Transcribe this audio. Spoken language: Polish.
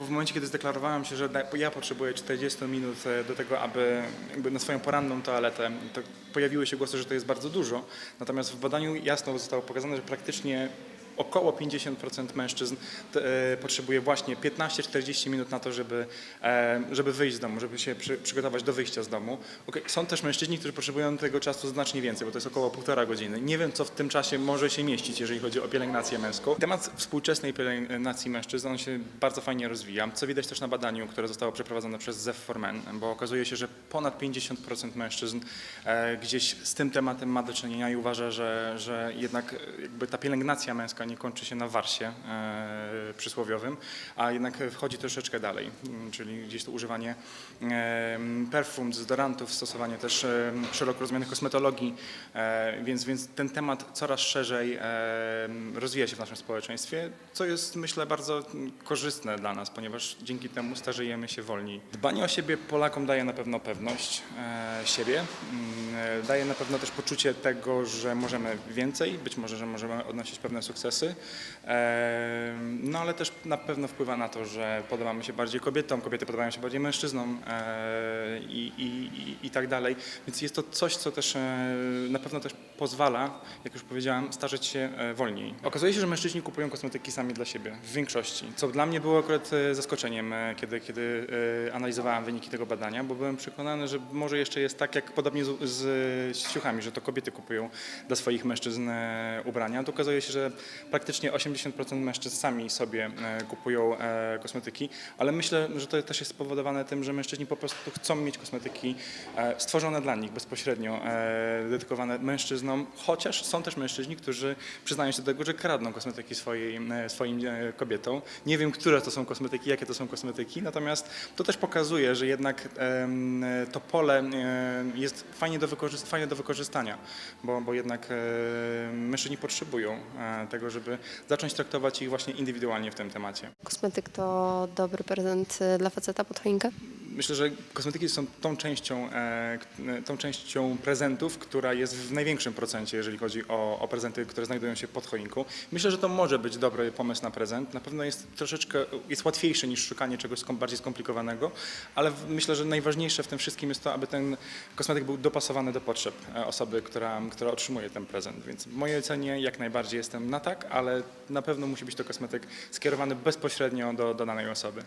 W momencie, kiedy zdeklarowałem się, że ja potrzebuję 40 minut e, do tego, aby na swoją poranną toaletę, to pojawiły się głosy, że to jest bardzo dużo. Natomiast w badaniu jasno zostało pokazane, że praktycznie około 50% mężczyzn e, potrzebuje właśnie 15-40 minut na to, żeby, e, żeby wyjść z domu, żeby się przy, przygotować do wyjścia z domu. Okej, Są też mężczyźni, którzy potrzebują tego czasu znacznie więcej, bo to jest około półtora godziny. Nie wiem, co w tym czasie może się mieścić, jeżeli chodzi o pielęgnację męską. Temat współczesnej pielęgnacji mężczyzn, on się bardzo fajnie rozwija, co widać też na badaniu, które zostało przeprowadzone przez ZEF for Men, bo okazuje się, że ponad 50% mężczyzn e, gdzieś z tym tematem ma do czynienia i uważa, że, że jednak jakby ta pielęgnacja męska nie kończy się na warsie e, przysłowiowym, a jednak wchodzi troszeczkę dalej, m, czyli gdzieś to używanie perfum, dezodorantów, stosowanie też szeroko rozumianych kosmetologii, e, więc, więc ten temat coraz szerzej rozwija się w naszym społeczeństwie, co jest myślę bardzo mm, korzystne dla nas, ponieważ dzięki temu starzejemy się wolniej. Dbanie o siebie Polakom daje na pewno pewność e, siebie, mm, daje na pewno też poczucie tego, że możemy więcej, być może, że możemy odnosić pewne sukcesy, e, no ale też na pewno wpływa na to, że podobamy się bardziej kobietom, kobiety podobają się bardziej mężczyznom e, i, i, i, tak dalej, więc jest to coś, co też e, na pewno też pozwala, jak już powiedziałem, starzeć się e, wolniej. Okazuje się, że mężczyźni kupują kosmetyki sami dla siebie, w większości, co dla mnie było akurat e, zaskoczeniem, e, kiedy, kiedy e, analizowałem wyniki tego badania, bo byłem przekonany, że może jeszcze jest tak, jak podobnie z, z, z ciuchami, że to kobiety kupują dla swoich mężczyzn e, ubrania. To okazuje się, że praktycznie 80% mężczyzn sami sobie e, kupują e, kosmetyki, ale myślę, że to też jest spowodowane tym, że mężczyźni po prostu chcą mieć kosmetyki e, stworzone dla nich bezpośrednio, dedykowane mężczyznom, chociaż są też mężczyźni, którzy przyznają się do tego, że kradną kosmetyki swojej, swoim kobietom. Nie wiem, które to są kosmetyki, jakie to są kosmetyki, natomiast to też pokazuje, że jednak to pole jest fajnie do, fajnie do wykorzystania, bo, bo jednak mężczyźni potrzebują tego, żeby zacząć traktować ich właśnie indywidualnie w tym temacie. Kosmetyk to dobry prezent y, dla faceta pod choinkę? Myślę, że kosmetyki są tą częścią, e, k- tą częścią prezentów, która jest w największym procencie, jeżeli chodzi o, o prezenty, które znajdują się pod choinką. Myślę, że to może być dobry pomysł na prezent. Na pewno jest troszeczkę jest łatwiejszy niż szukanie czegoś bardziej skomplikowanego, ale myślę, że najważniejsze w tym wszystkim jest to, aby ten kosmetyk był dopasowany do potrzeb e, osoby, która, która otrzymuje ten prezent. Więc w mojej ocenie jak najbardziej jestem na tak, ale na pewno musi być to kosmetyk skierowany bezpośrednio do, do danej osoby.